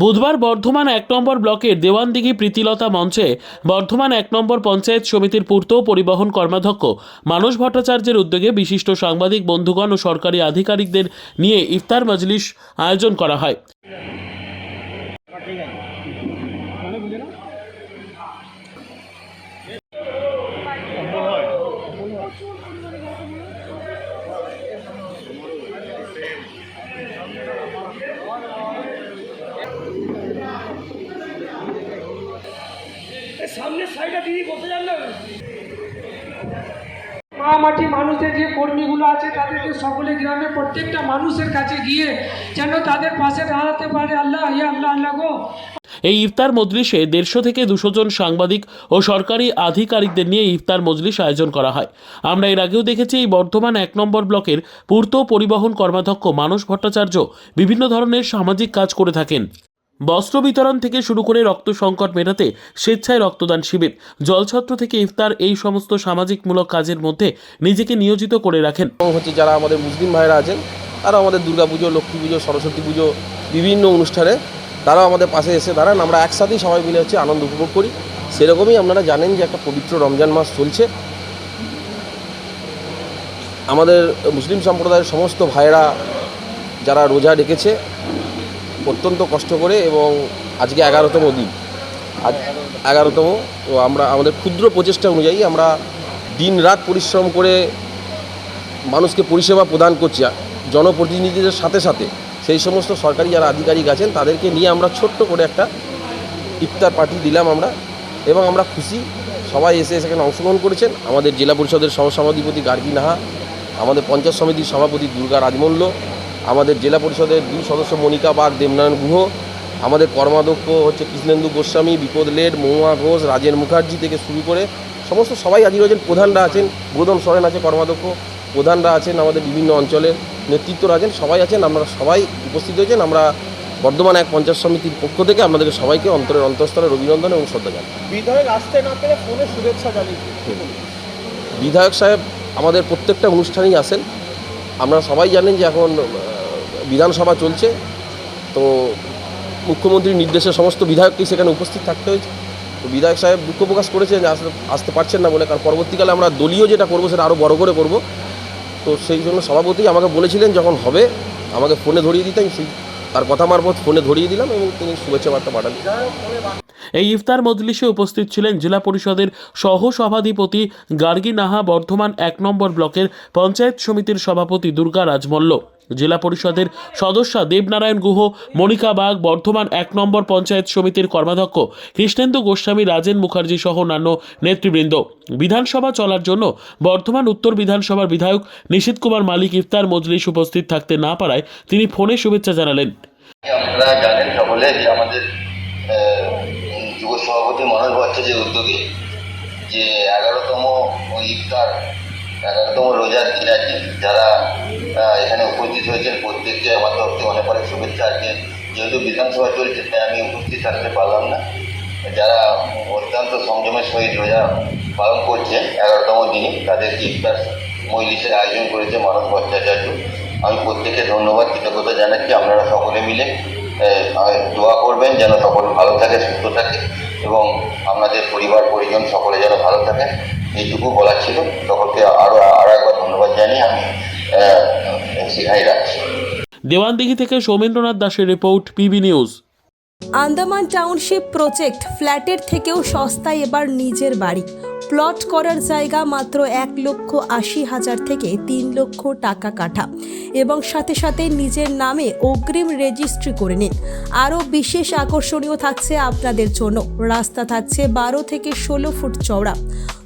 বুধবার বর্ধমান এক নম্বর ব্লকের দেওয়ানদিঘি প্রীতিলতা মঞ্চে বর্ধমান এক নম্বর পঞ্চায়েত সমিতির পূর্ত পরিবহন কর্মাধ্যক্ষ মানস ভট্টাচার্যের উদ্যোগে বিশিষ্ট সাংবাদিক, বন্ধুগণ ও সরকারি আধিকারিকদের নিয়ে ইফতার মজলিস আয়োজন করা হয়। সামনের সাইডে দিদি বসে যান না? মা মাটি মানুষের যে কর্মীগুলো আছে তাদেরকে সকলে গ্রামে প্রত্যেকটা মানুষের কাছে গিয়ে যেন তাদের পাশে দাঁড়াতে পারে। আল্লাহ ইয়া আল্লাহ আল্লাহ গো। এই ইফতার মজলিসে দেড়শো থেকে দুশো জন সাংবাদিক ও সরকারি আধিকারিকদের নিয়ে ইফতার মজলিস আয়োজন করা হয়। আমরা এর আগেও দেখেছি এই বর্ধমান এক নম্বর ব্লকের পূর্ত পরিবহন কর্মাধ্যক্ষ মানস ভট্টাচার্য বিভিন্ন ধরনের সামাজিক কাজ করে থাকেন। বস্ত্র বিতরণ থেকে শুরু করে রক্ত সংকট মেটাতে স্বেচ্ছায় রক্তদান শিবির। জলছত্র থেকে ইফতার এই সমস্ত সামাজিকমূলক কাজের মধ্যে নিজেকে নিয়োজিত করে রাখেন। হচ্ছে যারা আমাদের মুসলিম ভাইরা আছেন তারা আমাদের দুর্গা পুজো, লক্ষ্মী পুজো, সরস্বতী পুজো, বিভিন্ন অনুষ্ঠানে তারাও আমাদের পাশে এসে দাঁড়ান। আমরা একসাথেই সবাই মিলে হচ্ছে আনন্দ উপভোগ করি। সেরকমই আপনারা জানেন যে একটা পবিত্র রমজান মাস চলছে। আমাদের মুসলিম সম্প্রদায়ের সমস্ত ভাইরা যারা রোজা রেখেছে অত্যন্ত কষ্ট করে এবং আজকে এগারোতম দিন। আজ এগারোতম, তো আমরা, আমাদের ক্ষুদ্র প্রচেষ্টা অনুযায়ী আমরা দিন রাত পরিশ্রম করে মানুষকে পরিষেবা প্রদান করছি। জনপ্রতিনিধিদের সাথে সাথে সেই সমস্ত সরকারি যারা আধিকারিক আছেন, তাদেরকে নিয়ে আমরা ছোট্ট করে একটা ইফতার পার্টি দিলাম আমরা এবং আমরা খুশি। সবাই এসে সেখানে অংশগ্রহণ করেছেন। আমাদের জেলা পরিষদের সহসভাধিপতি গার্গী নাহা, আমাদের পঞ্চায়েত সমিতির সভাপতি দুর্গা রাজমল্ল আমাদের জেলা পরিষদের দুই সদস্য মনিকা বাগ দেবনারায়ণ গুহ আমাদের কর্মাধ্যক্ষ হচ্ছে কৃষ্ণেন্দু গোস্বামী বিপদ লেড মহুয়া ঘোষ রাজেন মুখার্জি থেকে শুরু করে সমস্ত সবাই হাজির হয়েছেন। প্রধানরা আছেন বোধন সরেন আছে কর্মাধ্যক্ষ প্রধানরা আছেন আমাদের বিভিন্ন অঞ্চলের নেতৃত্বরা আছেন সবাই আছেন আমরা সবাই উপস্থিত হয়েছেন আমরা বর্ধমান এক পঞ্চায়েত সমিতির পক্ষ থেকে আপনাদেরকে সবাইকে অন্তরের অন্তঃস্থলের অভিনন্দন এবং শ্রদ্ধা জানাই। বিধায়ক আসতে না পেরে ফোনে শুভেচ্ছা জানিয়েছি বিধায়ক সাহেব আমাদের প্রত্যেকটা অনুষ্ঠানেই আসেন। আমরা সবাই জানেন যে এখন বিধানসভা চলছে, তো মুখ্যমন্ত্রীর নির্দেশে সমস্ত বিধায়ককেই সেখানে উপস্থিত থাকতে হয়েছে। তো বিধায়ক সাহেব দুঃখ প্রকাশ করেছেন যে আসতে আসতে পারছেন না বলে, কারণ পরবর্তীকালে আমরা দলীয় যেটা করব সেটা আরও বড় করে করব। তো সেই জন্য সভাপতি আমাকে বলেছিলেন যখন হবে, আমাকে ফোনে ধরিয়ে দিতেন সেই, তার কথা মারফত ফোনে ধরিয়ে দিলাম এবং তিনি শুভেচ্ছা বার্তা পাঠান এই ইফতার মজলিসে উপস্থিত ছিলেন জেলা পরিষদের সহ সভাধিপতি গার্গী নাহা, বর্ধমান এক নম্বর ব্লকের পঞ্চায়েত সমিতির সভাপতি দুর্গা রাজমল্ল। জেলা পরিষদের সদস্যা দেবনারায়ণ গুহ, মনিকা বাগ, বর্ধমান এক নম্বর পঞ্চায়েত সমিতির কর্মাধ্যক্ষ কৃষ্ণেন্দু গোস্বামী, রাজেন মুখার্জি সহ অন্যান্য নেতৃবৃন্দ। বিধানসভা চলার জন্য বর্ধমান উত্তর বিধানসভার বিধায়ক নিশীত কুমার মালিক ইফতার মজলিস উপস্থিত থাকতে না পারায় তিনি ফোনে শুভেচ্ছা জানালেন। আপনারা জানেন সকলে যে আমাদের যুব সভাপতি মনোজ উদ্যোগে যে এগারোতম ইফতার এগারোতম রোজার দিন আর যারা এখানে উপস্থিত হয়েছেন, প্রত্যেককে আমার তরফ থেকে অনেক অনেক শুভেচ্ছা আছে। যেহেতু বিধানসভা চলছে, তাই আমি উপস্থিত থাকতে পারলাম না। যারা অত্যন্ত সংযমের সহিত রোজা পালন করছে, এগারোতম দিনে তাদেরকে ইফতার মজলিসের আয়োজন করেছে মানব ভট্টাচার্য। আমি প্রত্যেককে ধন্যবাদ, কৃতজ্ঞতা জানাচ্ছি। আপনারা সকলে মিলে দোয়া করবেন যেন সকলে ভালো থাকে, সুস্থ থাকে, এবং আপনাদের পরিবার, পরিজন সকলে যেন ভালো থাকে। এইটুকু বলার ছিল। সকলকে আরও আরও একবার ধন্যবাদ জানিয়ে আমি সেখানেই রাখছি। দেওয়ানদিঘি থেকে সৌমেন্দ্রনাথ দাসের report PB news. Andaman township project ফ্ল্যাটের থেকেও সস্তায় এবার নিজের বাড়ি। প্লট করার জায়গা মাত্র এক লক্ষ আশি হাজার থেকে তিন লক্ষ টাকা কাঠা এবং সাথে সাথে নিজের নামে অগ্রিম রেজিস্ট্রি করে নিন। আরও বিশেষ আকর্ষণীয় থাকছে আপনাদের জন্য। রাস্তা থাকছে বারো থেকে ষোলো ফুট চওড়া।